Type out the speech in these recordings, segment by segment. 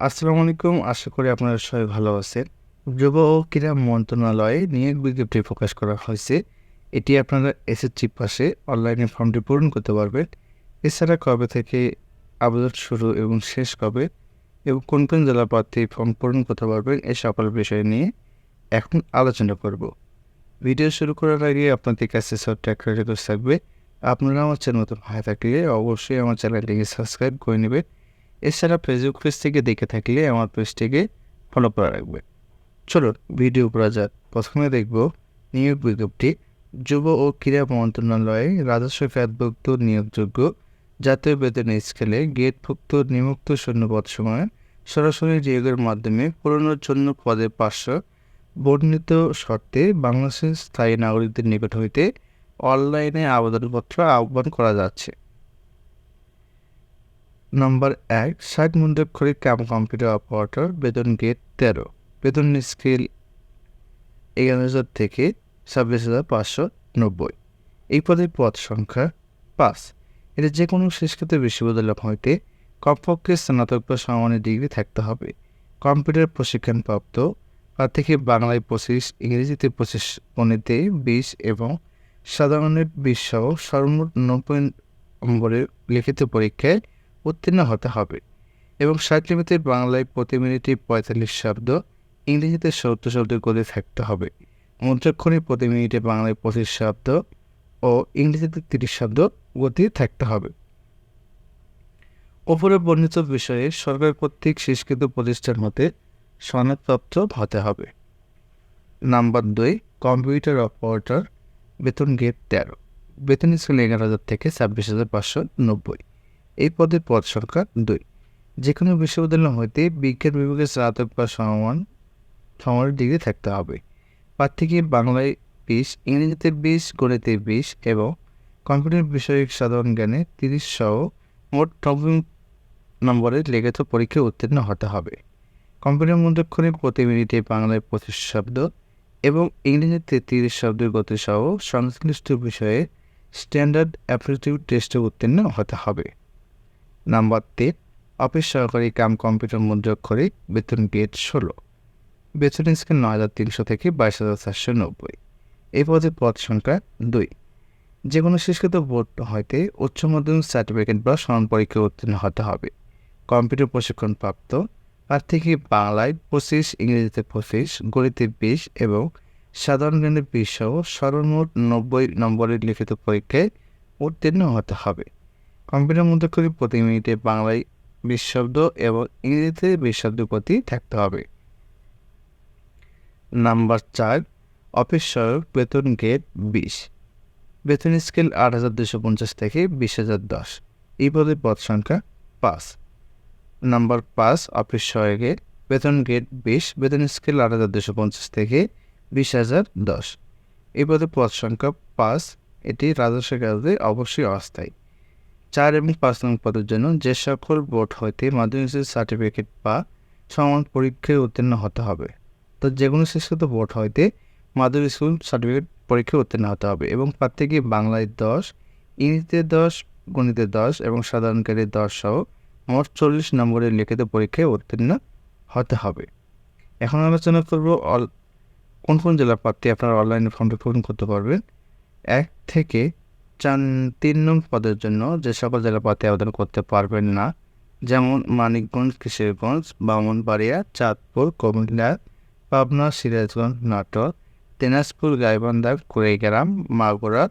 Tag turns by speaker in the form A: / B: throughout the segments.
A: আসসালামু আলাইকুম। আশা করি আপনারা সবাই ভালো আছেন। যুব ও ক্রীড়া মন্ত্রণালয়ে নিয়োগ বিজ্ঞপ্তি প্রকাশ করা হয়েছে। এটি আপনারা এসএসসি পাশে অনলাইনে ফর্মটি পূরণ করতে পারবেন। এছাড়া কবে থেকে আবেদন শুরু এবং শেষ কবে এবং কোন কোন জেলা প্রার্থী ফর্ম পূরণ করতে পারবেন এই সকল বিষয় নিয়ে এখন আলোচনা করব। ভিডিও শুরু করার আগে আপনাদের কাছে ছোট্ট একটা থাকবে। আপনারা আমার চ্যানেল নতুন হয়ে থাকলে অবশ্যই আমার চ্যানেলটিকে সাবস্ক্রাইব করে নেবেন। এছাড়া ফেসবুক পেজ থেকে দেখে থাকলে আমার পেজটিকে ফলো করে রাখবে চলুন ভিডিও করা যাক। প্রথমে দেখব নিয়োগ বিজ্ঞপ্তি। যুব ও ক্রীড়া মন্ত্রণালয়ে রাজস্ব খাতভুক্ত নিয়োগযোগ্য জাতীয় বেতন স্কেলে গেটভুক্ত নিমুক্ত শূন্যপদ সময় সরাসরি নিয়োগের মাধ্যমে পূরণের জন্য পদে পাঁচশো বর্ণিত শর্তে বাংলাদেশের স্থায়ী নাগরিকদের নিকট হইতে অনলাইনে আবেদনপত্র আহ্বান করা যাচ্ছে। নম্বর এক ষাট মুদ্রাক্ষরিক কাম কম্পিউটার অপারেটর বেতন গেট তেরো। বেতন স্কেল এগারো হাজার থেকে ছাব্বিশ হাজার পাঁচশো নব্বই। এই পদের পদ সংখ্যা পাঁচ। এটা যে কোনো শেষকৃত বিশ্ববিদ্যালয় হইতে কমপক্ষে স্নাতক বা সমানের ডিগ্রি থাকতে হবে। কম্পিউটার প্রশিক্ষণপ্রাপ্ত প্রার্থীকে বাংলায় পঁচিশ, ইংরেজিতে পঁচিশ, গণিতে বিশ এবং সাধারণের বিশ সহ সর্বমোট নব্বই নম্বরের লিখিত পরীক্ষায় উত্তীর্ণ হতে হবে। এবং ষাট লিমিতে বাংলায় প্রতি মিনিটে পঁয়তাল্লিশ শব্দ, ইংরেজিতে সত্তর শব্দ করে থাকতে হবে। মুদ্রাক্ষণে প্রতি মিনিটে বাংলায় পঁচিশ শব্দ ও ইংরেজিতে তিরিশ শব্দ গতি থাকতে হবে। ওপরে বর্ণিত বিষয়ে সরকার কর্তৃক শেষকৃত প্রতিষ্ঠান হতে সনদপ্রাপ্ত হতে হবে। নাম্বার দুই, কম্পিউটার অপারেটর, বেতন গেট তেরো। বেতন স্কেল এগারো হাজার থেকে ছাব্বিশ হাজার পাঁচশো নব্বই। এই পদের পদ সংখ্যা দুই। যে কোনো বিশ্ববিদ্যালয় হইতে বিজ্ঞান বিভাগে স্নাতক বা সমান সমানের ডিগ্রি থাকতে হবে। প্রার্থীকে বাংলায় বিশ, ইংরেজিতে বিশ, গণিতে বিশ এবং কম্পিউটার বিষয়ক সাধারণ জ্ঞানে তিরিশ সহ মোট নব্বই নম্বরের লিখিত পরীক্ষায় উত্তীর্ণ হতে হবে। কম্পিউটার মধ্যক্ষণে প্রতি মিনিটে বাংলায় পঁচিশ শব্দ এবং ইংরেজিতে তিরিশ শব্দের গতি সহ সংশ্লিষ্ট বিষয়ে স্ট্যান্ডার্ড অ্যাপটিটিউড টেস্টে উত্তীর্ণ হতে হবে। নাম্বার তিন, অফিস সহকারী কাম কম্পিউটার মুদ্রাক্ষরে বেতন গেট ষোলো। বেতন স্কেল নয় হাজার তিনশো থেকে বাইশ হাজার চারশো নব্বই। এই পদে পদ সংখ্যা দুই। যে কোনো শিক্ষিত বোর্ড হইতে উচ্চ মাধ্যমিক সার্টিফিকেট বা সমান পরীক্ষায় উত্তীর্ণ হতে হবে। কম্পিউটার প্রশিক্ষণ প্রাপ্ত প্রার্থীকে বাংলায় পঁচিশ, ইংরেজিতে পঁচিশ, গণিতে বিশ এবং সাধারণ জ্ঞানে বিশ সহ সর্বমোট নব্বই নম্বরের লিখিত পরীক্ষায় উত্তীর্ণ হতে হবে। কম্পিউটার মধ্যে করে প্রতি মিনিটে বাংলায় বিশ শব্দ এবং ইংরেজিতে বিশ শব্দ প্রতি থাকতে হবে। নাম্বার চার, অফিস সহায়ক বেতন গেট বিশ। বেতন স্কেল আট হাজার দুশো পঞ্চাশ থেকে বিশ হাজার দশ। এই পদে পদ সংখ্যা পাঁচ। নাম্বার পাঁচ, অফিস সহায়কের বেতন গেট বিশ, বেতন স্কেল আট হাজার দুশো পঞ্চাশ থেকে বিশ হাজার দশ। এই পদে পদ সংখ্যা পাঁচ, এটি রাজস্ব কাজে অবশ্যই অস্থায়ী। চার এবং পাঁচ নং পদের জন্য যে সকল বোর্ড হইতে মাধ্যমিক সার্টিফিকেট বা সমান পরীক্ষায় উত্তীর্ণ হতে হবে। তো যে কোনো শিক্ষিত বোর্ড হইতে মাধ্যমিক স্কুল সার্টিফিকেট পরীক্ষায় উত্তীর্ণ হতে হবে এবং প্রার্থীকে বাংলায় দশ, ইংরেজিতে দশ, গণিতে দশ এবং সাধারণ জ্ঞানে দশ সহ মোট চল্লিশ নম্বরের লিখিত পরীক্ষায় উত্তীর্ণ হতে হবে। এখন আলোচনা করব অল কোন কোন জেলার প্রার্থী আপনারা অনলাইনে ফর্মটি পূরণ করতে পারবেন? এক থেকে চার তিন নং পদের জন্য যে সকল জেলা প্রার্থী আবেদন করতে পারবেন না। যেমন মানিকগঞ্জ, কিশোরগঞ্জ, বামনবাড়িয়া, চাঁদপুর, কুমিল্লা, পাবনা, সিরাজগঞ্জ, নাটোর, দিনাজপুর, গাইবান্ধা, কুড়িগ্রাম, মাগুরা,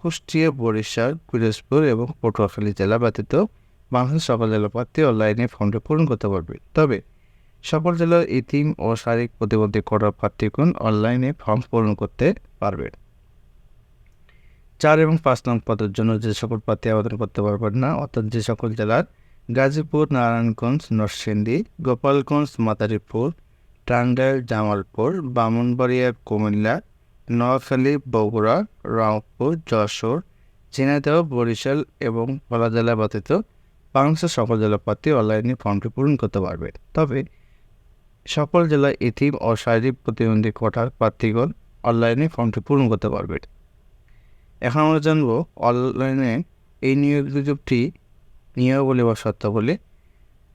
A: কুষ্টিয়া, বরিশাল, পিরোজপুর এবং পটুয়াখালী জেলা ব্যতীত বাংলাদেশের সকল জেলা প্রার্থী অনলাইনে ফর্মটি পূরণ করতে পারবে। তবে সকল জেলার ইতিম ও শারীরিক প্রতিবন্ধী করার প্রার্থীগণ অনলাইনে ফর্ম পূরণ করতে পারবে চার এবং পাঁচ নং পদের জন্য যে সকল প্রার্থী আবেদন করতে পারবেন না, অর্থাৎ যে সকল জেলার গাজীপুর, নারায়ণগঞ্জ, নরসিংদী, গোপালগঞ্জ, মাদারীপুর, টাঙ্গাইল, জামালপুর, বামনবাড়িয়া, কুমিল্লা, নোয়াখালী, বগুড়া, রংপুর, যশোর, ঝিনাইদহ, বরিশাল এবং ভোলা জেলা ব্যতীত বাংলাদেশের সকল জেলা প্রার্থী অনলাইনে ফর্মটি পূরণ করতে পারবে। তবে সকল জেলায় এথিম ও শারীরিক প্রতিবন্ধী কোটার প্রার্থীগণ অনলাইনে ফর্মটি পূরণ করতে পারবে। এখন আমরা জানব অনলাইনে এই নিয়োগ নিয়োগটি নিয়মাবলী বা শর্তাবলী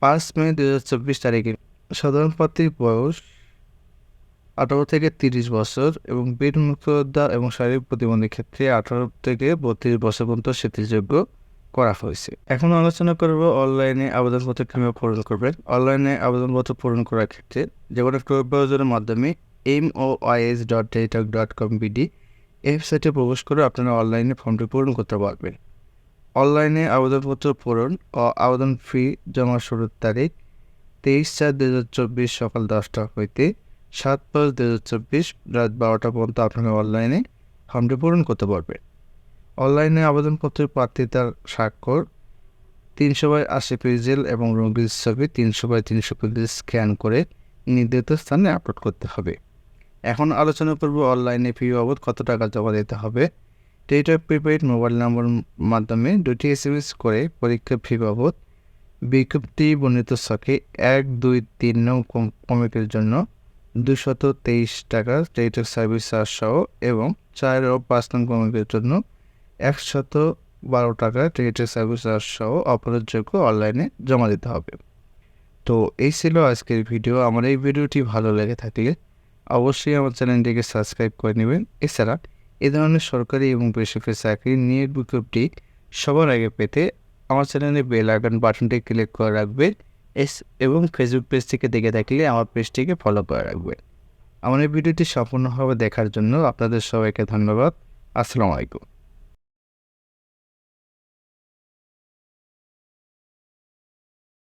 A: পাঁচ মে দু হাজার চব্বিশ তারিখে সাধারণ প্রার্থীর বয়স আঠারো থেকে তিরিশ বছর এবং বেড মুক্তযোদ্ধা এবং শারীরিক প্রতিবন্ধীর ক্ষেত্রে আঠারো থেকে বত্রিশ বছর পর্যন্ত শিথিলযোগ্য করা হয়েছে। এখন আলোচনা করব অনলাইনে আবেদনপত্র কীভাবে পূরণ করবেন। অনলাইনে আবেদনপত্র পূরণ করার ক্ষেত্রে যে কোনো মাধ্যমে M O I S dot Teletalk dot com BD ওয়েবসাইটে প্রবেশ করে আপনারা অনলাইনে ফর্মটি পূরণ করতে পারবেন। অনলাইনে আবেদনপত্র পূরণ ও আবেদন ফি জমা শুরুর তারিখ তেইশ চার দু হাজার চব্বিশ সকাল দশটা হইতে সাত পাঁচ দু হাজার চব্বিশ রাত বারোটা পর্যন্ত আপনারা অনলাইনে ফর্মটি পূরণ করতে পারবেন। অনলাইনে আবেদনপত্রের প্রার্থিতার স্বাক্ষর তিনশো বাই আশি পেজেল এবং রঙিন ছবি তিনশো বাই তিনশো পেজেল স্ক্যান করে নির্ধারিত স্থানে আপলোড করতে হবে। এখন আলোচনা করব অনলাইনে ফি বাবদ কত টাকা জমা দিতে হবে। টেলিটক প্রিপেড মোবাইল নম্বর মাধ্যমে দুটি এস করে পরীক্ষা ফি বাবদ বিজ্ঞপ্তি বর্ণিত ছকে এক, দুই, তিন নং কমিটির জন্য দুশত তেইশ টাকা টেলিটক সার্ভিস চার্জ সহ এবং চার ও পাঁচ নং কমিটির জন্য একশত বারো টাকা টেলিটক সার্ভিস চার্জ সহ অপরাধযোগ্য অনলাইনে জমা দিতে হবে। তো এই ছিল আজকের ভিডিও। আমার এই ভিডিওটি ভালো লেগে থাকলে অবশ্যই আমার চ্যানেলটিকে সাবস্ক্রাইব করে নেবেন। এছাড়া এ ধরনের সরকারি এবং বেসরকারি চাকরির নিয়োগ বিজ্ঞপ্তি সবার আগে পেতে আমার চ্যানেলে বেল আইকন বাটনটি ক্লিক করে রাখবেন। এস এবং ফেসবুক পেজ থেকে দেখে থাকলে আমার পেজটিকে ফলো করে রাখবেন। আমার এই ভিডিওটি সম্পূর্ণভাবে দেখার জন্য আপনাদের সবাইকে ধন্যবাদ। আসসালামু আলাইকুম।